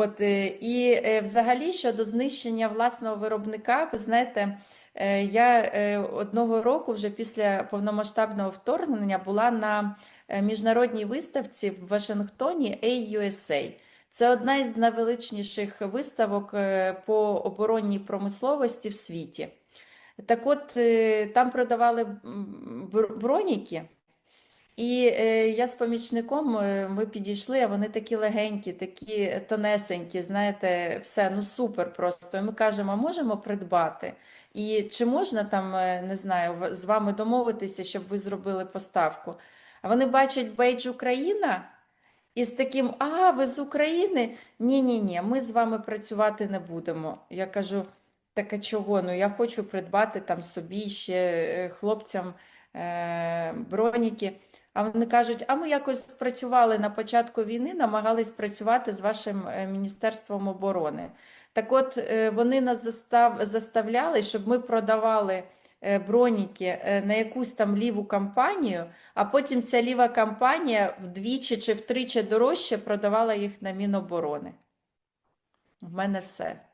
От, е, і е, взагалі щодо знищення власного виробника, ви знаєте, е, я одного року, вже після повномасштабного вторгнення, була на міжнародній виставці в Вашингтоні AUSA. Це одна із найвеличніших виставок по оборонній промисловості в світі. Так от, там продавали броніки. І е, я з помічником е, ми підійшли, а вони такі легенькі, такі тонесенькі, знаєте, все, ну супер просто. І ми кажемо, можемо придбати? І чи можна там, е, не знаю, з вами домовитися, щоб ви зробили поставку? А вони бачать бейдж Україна і з таким, а, ви з України? Ні-ні-ні, ми з вами працювати не будемо. Я кажу, так а чого? Ну я хочу придбати там собі ще хлопцям броніки. А вони кажуть, а ми якось працювали на початку війни, намагались працювати з вашим е, Міністерством оборони. Так от е, вони нас застав, заставляли, щоб ми продавали е, броніки на якусь там ліву кампанію, а потім ця ліва кампанія вдвічі чи втричі дорожче продавала їх на Міноборони. В мене все.